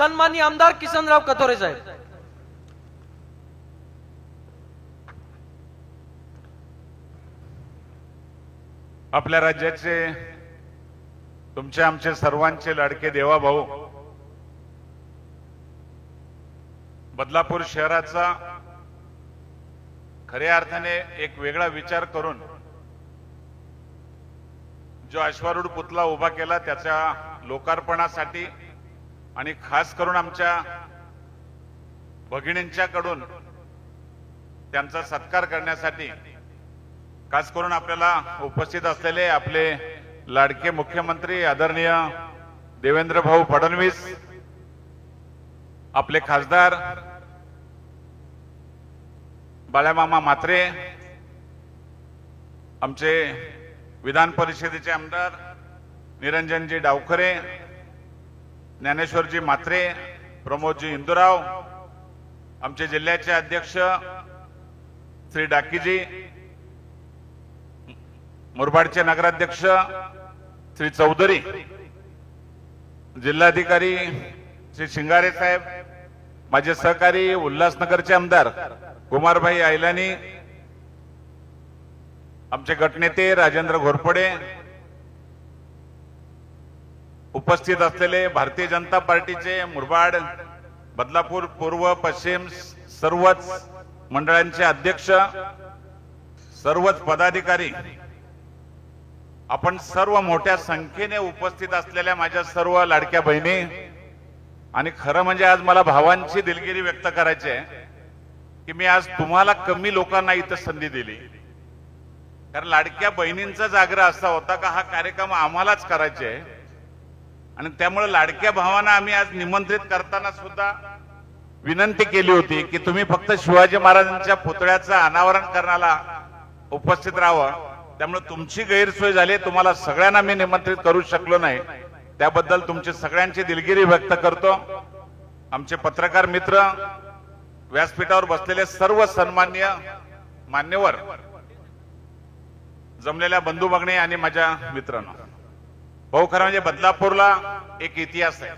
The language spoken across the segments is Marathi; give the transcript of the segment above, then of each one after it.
सन्माननीय आमदार किसनराव कथोरे साहेब. आपल्या राज्याचे तुमचे आमचे सर्वांचे लाडके देवा भाऊ. बदलापूर शहराचा खऱ्या अर्थाने एक वेगळा विचार करून जो अश्वारूढ पुतळा उभा केला त्याच्या लोकार्पणासाठी आणि खास करून आमच्या भगिनींच्याकडून त्यांचा सत्कार करण्यासाठी खास करून आपल्याला उपस्थित असलेले आपले लाडके मुख्यमंत्री आदरणीय देवेंद्र भाऊ फडणवीस आपले खासदार बाळ्यामामा मात्रे आमचे विधान परिषदेचे आमदार निरंजनजी डावखरे ज्ञानेश्वरजी मात्रे प्रमोदजी इंदुराव आमचे जिल्ह्याचे अध्यक्ष श्री डाकीजी मुरबाडचे नगराध्यक्ष श्री चौधरी जिल्हाधिकारी श्री शिंगारे साहेब माझे सहकारी उल्हासनगरचे आमदार कुमारभाई आयलानी आमचे गटनेते राजेंद्र घोरपडे उपस्थित असलेले भारतीय जनता पार्टीचे मुरबाड बदलापूर पूर्व पश्चिम सर्वच मंडळांचे अध्यक्ष सर्वच पदाधिकारी आपण सर्व मोठ्या संख्येने उपस्थित असलेल्या माझ्या सर्व लाडक्या बहिणी आणि खरं म्हणजे आज मला भावांची दिलगिरी व्यक्त करायची आहे की मी आज तुम्हाला कमी लोकांना इथं संधी दिली. कारण लाडक्या बहिणींचा आग्रह असा होता का हा कार्यक्रम आम्हालाच करायचे आहे. आणि त्यामुळे लाडक्या भावांना आम्ही आज निमंत्रित करताना सुद्धा विनंती केली होती की तुम्ही फक्त शिवाजी महाराजांच्या पुतळ्याचं अनावरण करण्याला उपस्थित राहावं. त्यामुळे तुमची गैरसोय झाली तुम्हाला सगळ्यांना मी निमंत्रित करू शकलो नाही. त्याबद्दल तुमची सगळ्यांची दिलगिरी व्यक्त करतो. आमचे पत्रकार मित्र व्यासपीठावर बसलेले सर्व सन्मान्य मान्यवर जमलेल्या बंधू भगिनी आणि माझ्या मित्रांनो. भाऊ खरं म्हणजे बदलापूरला एक इतिहास आहे.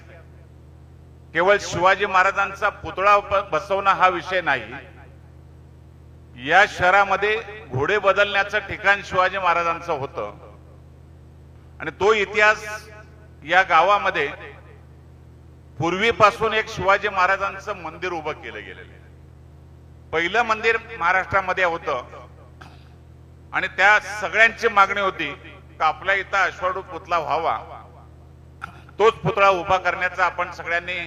केवळ शिवाजी महाराजांचा पुतळा बसवणं हा विषय नाही. या शहरामध्ये घोडे बदलण्याचं ठिकाण शिवाजी महाराजांचं होतं. आणि तो इतिहास या गावामध्ये पूर्वीपासून एक शिवाजी महाराजांचं मंदिर उभं केलं गेलेलं आहे. पहिलं मंदिर महाराष्ट्रामध्ये होतं. आणि त्या सगळ्यांची मागणी होती का आपल्या इथं अश्वाडू पुतळा व्हावा. तोच पुतळा उभा करण्याचा आपण सगळ्यांनी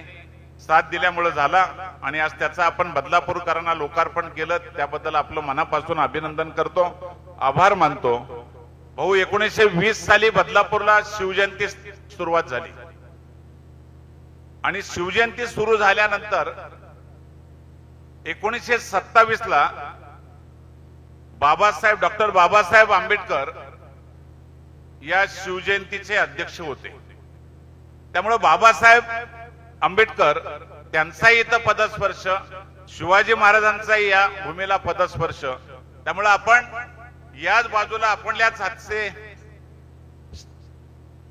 साथ दिल्यामुळे झाला. आणि आज त्याचा आपण बदलापूरकरांना लोकार्पण केलं. त्याबद्दल आपलं मनापासून अभिनंदन करतो. आभार मानतो. भाऊ एकोणीसशे वीस साली बदलापूरला शिवजयंती सुरुवात झाली. आणि शिवजयंती सुरू झाल्यानंतर एकोणीसशे सत्तावीस ला बाबासाहेब डॉक्टर बाबासाहेब आंबेडकर या शिवजयंतीचे अध्यक्ष होते. त्यामुळे बाबासाहेब आंबेडकर त्यांचाही इथं पदस्पर्श शिवाजी महाराजांचाही या भूमीला पदस्पर्श. त्यामुळे आपण याच बाजूला आपल्याच हातचे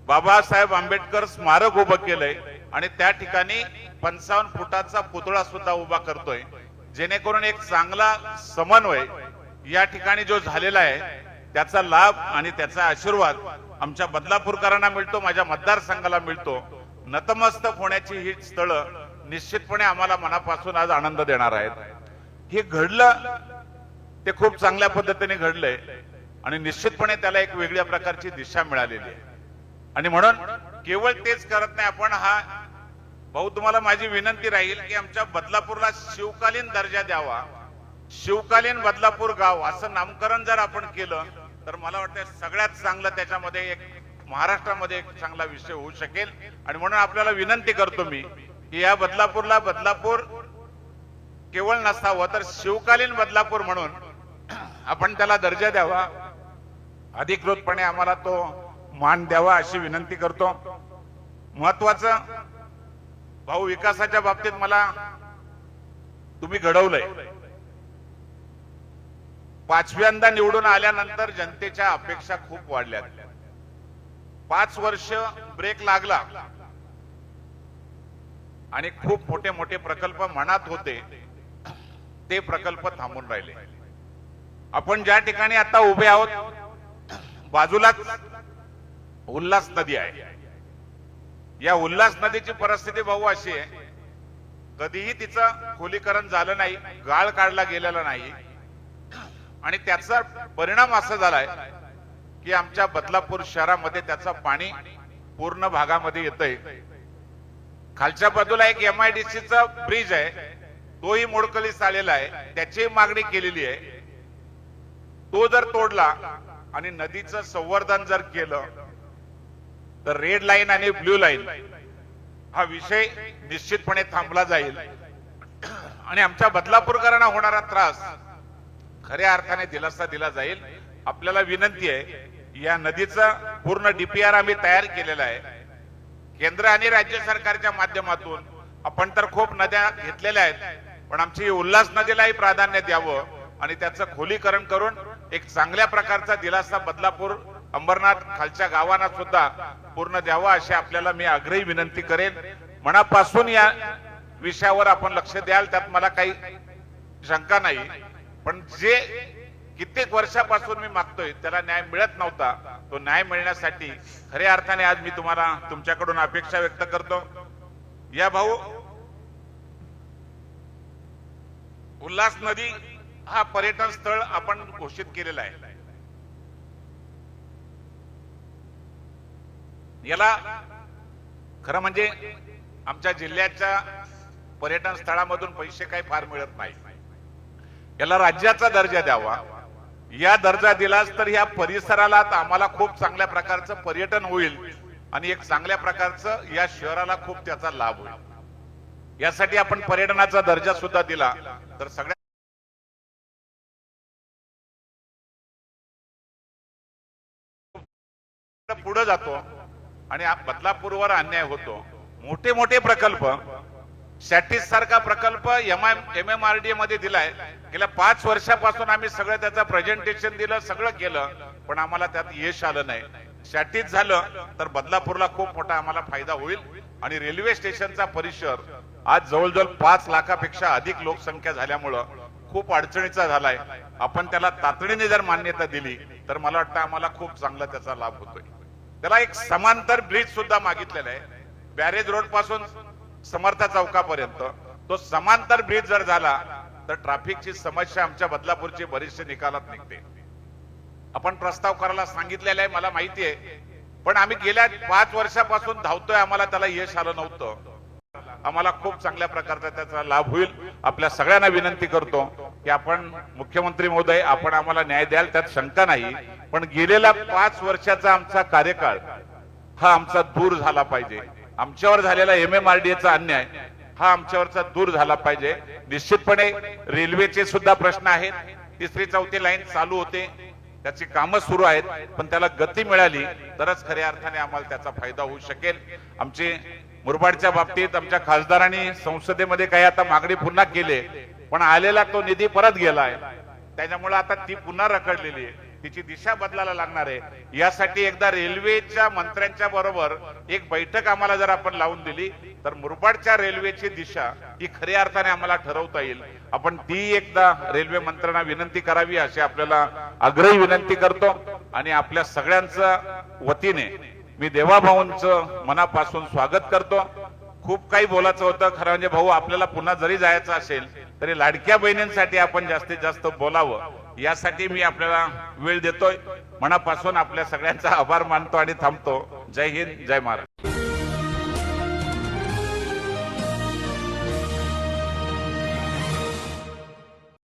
बाबासाहेब आंबेडकर स्मारक उभं केलंय आणि त्या ठिकाणी पंचावन्न फुटाचा पुतळा सुद्धा उभा करतोय. जेणेकरून एक चांगला समन्वय या ठिकाणी जो झालेला आहे त्याचा लाभ आणि त्याचा आशीर्वाद आमच्या बदलापूरकरांना मिळतो माझ्या मतदारसंघाला मिळतो. नतमस्तक होण्याची ही स्थळं निश्चितपणे आम्हाला मनापासून आज आनंद देणार आहेत. हे घडलं ते खूप चांगल्या पद्धतीने घडलंय आणि निश्चितपणे त्याला एक वेगळ्या प्रकारची दिशा मिळालेली आहे. आणि म्हणून केवळ तेच करत नाही आपण हा भाऊ तुम्हाला माझी विनंती राहील की आमच्या बदलापूरला शिवकालीन दर्जा द्यावा. शिवकालीन बदलापूर गाव असं नामकरण जर आपण केलं तर मला वाटतं सगळ्यात चांगलं त्याच्यामध्ये एक महाराष्ट्रामध्ये एक चांगला विषय होऊ शकेल. आणि म्हणून आपल्याला विनंती करतो मी की या बदलापूरला बदलापूर केवळ नसावं तर शिवकालीन बदलापूर म्हणून आपण त्याला दर्जा द्यावा. अधिकृतपणे आम्हाला तो मान द्यावा अशी विनंती करतो. महत्वाचं भाऊ विकासाच्या बाबतीत मला तुम्ही घडवलंय. पाचव्यांदा निवडून आल्यानंतर जनतेच्या अपेक्षा खूप वाढल्या पाच वर्ष ब्रेक लागला. आणि खूप मोठे मोठे प्रकल्प मनात होते. ते प्रकल्प थांबून राहिले. आपण ज्या ठिकाणी आता उभे आहोत बाजूलाच उल्हास नदी आहे. या उल्हास नदीची परिस्थिती भाऊ अशी आहे. कधीही तिचं खोलीकरण झालं नाही गाळ काढला गेलेला नाही. आणि त्याचा परिणाम असा झालाय की आमच्या बदलापूर शहरामध्ये त्याचा पाणी पूर्ण भागामध्ये येतंय. खालच्या बाजूला एक एम एमआयडीसीचा ब्रिज आहे. तोही मोडकलीस आलेला आहे. त्याची मागणी केलेली आहे. तो जर तोडला आणि नदीचं संवर्धन जर केलं तर रेड लाईन आणि ब्ल्यू लाईन हा विषय निश्चितपणे थांबला जाईल. आणि आमच्या बदलापूरकरांना होणारा त्रास खऱ्या अर्थाने दिलासा दिला जाईल. आपल्याला विनंती आहे या नदीचा पूर्ण डीपीआर आम्ही तयार केलेला आहे. केंद्र आणि राज्य सरकारच्या माध्यमातून आपण तर खूप नद्या घेतलेल्या आहेत पण आमची उल्हास नदीलाही प्राधान्य द्यावं आणि त्याचं खोलीकरण करून एक चांगल्या प्रकारचा दिलासा बदलापूर अंबरनाथ खालच्या गावांना सुद्धा पूर्ण द्यावा अशी आपल्याला मी आग्रही विनंती करेन. मनापासून या विषयावर आपण लक्ष द्याल त्यात मला काही शंका नाही. पण जे कित्येक वर्षापासून मी मागतोय त्याला न्याय मिळत नव्हता. तो न्याय मिळण्यासाठी खऱ्या अर्थाने आज मी तुम्हाला तुमच्याकडून अपेक्षा व्यक्त करतो. या भाऊ उल्हास नदी हा पर्यटन स्थळ आपण घोषित केलेला आहे. याला खरं म्हणजे आमच्या जिल्ह्याच्या पर्यटन स्थळामधून पैसे काही फार मिळत नाही. याला राज्याचा दर्जा द्यावा. या दर्जा दिलास तर या परिसराला तर आम्हाला खूप चांगल्या प्रकारचं पर्यटन होईल आणि एक चांगल्या प्रकारचं या शहराला खूप त्याचा लाभ होईल. यासाठी आपण पर्यटनाचा दर्जा सुद्धा दिला. तर सगळ्या पुढे जातो आणि बदलापूरवर अन्याय होतो. मोठे मोठे प्रकल्प सॅटिस सारखा प्रकल्प M M M R D मध्ये दिलाय. गेल्या पाच वर्षापासून आम्ही सगळं त्याचं प्रेझेंटेशन दिलं सगळं केलं पण आम्हाला त्यात यश आलं नाही. सॅटिस झालं तर बदलापूरला खूप मोठा आम्हाला फायदा होईल. आणि रेल्वे स्टेशनचा परिसर आज जवळजवळ पाच लाखापेक्षा अधिक लोकसंख्या झाल्यामुळं खूप अडचणीचा झालाय. आपण त्याला तातडीने जर मान्यता दिली तर मला वाटतं आम्हाला खूप चांगला त्याचा लाभ होतोय. त्याला एक समांतर ब्रिज सुद्धा मागितलेला आहे. बॅरेज रोडपासून समर्था चौकापर्यंत. तो समांतर ब्रिज जर झाला तर ट्रॅफिकची समस्या आमच्या बदलापूरची बरीचशी निकालात निघते. आपण प्रस्ताव करायला सांगितलेला आहे मला माहिती आहे. पण आम्ही गेल्या पाच वर्षापासून धावतोय आम्हाला त्याला यश आलं नव्हतं. आम्हाला खूप चांगल्या प्रकारचा त्याचा लाभ होईल. आपल्या सगळ्यांना विनंती करतो की आपण मुख्यमंत्री महोदय आपण आम्हाला न्याय द्याल त्यात शंका नाही. पण गेलेला पाच वर्षाचा आमचा कार्यकाळ हा आमचा दूर झाला पाहिजे. आमच्यावर झालेला एम एम आर डी एचा अन्याय हा आमच्यावरचा दूर झाला पाहिजे. निश्चितपणे रेल्वेचे सुद्धा प्रश्न आहेत. तिसरी चौथी लाईन चालू होते. त्याची कामं सुरू आहेत. पण त्याला गती मिळाली तरच खऱ्या अर्थाने आम्हाला त्याचा फायदा होऊ शकेल. आमचे मुरबाडच्या बाबतीत आमच्या खासदारांनी संसदेमध्ये काही आता मागणी पुन्हा केली पण आलेला तो निधी परत गेलाय. त्याच्यामुळे आता ती पुन्हा रखडलेली आहे. तिची दिशा बदलायला लागणार आहे. यासाठी एकदा रेल्वेच्या मंत्र्यांच्या बरोबर एक बैठक आम्हाला जर आपण लावून दिली तर मुरबाडच्या रेल्वेची दिशा ही खऱ्या अर्थाने आम्हाला ठरवता येईल. आपण ती एकदा रेल्वे मंत्र्यांना विनंती करावी अशी आपल्याला आग्रही विनंती करतो. आणि आपल्या सगळ्यांचं वतीने मी देवाभाऊंचं मनापासून स्वागत करतो. खूप काही बोलायचं होतं खरं म्हणजे भाऊ आपल्याला पुन्हा जरी जायचं असेल तरी लाडक्या बहिणींसाठी आपण जास्तीत जास्त बोलावं. यासाठी मी आपल्याला वेळ देतोय. मनापासून आपल्या सगळ्यांचा आभार मानतो आणि थांबतो. जय हिंद जय महाराज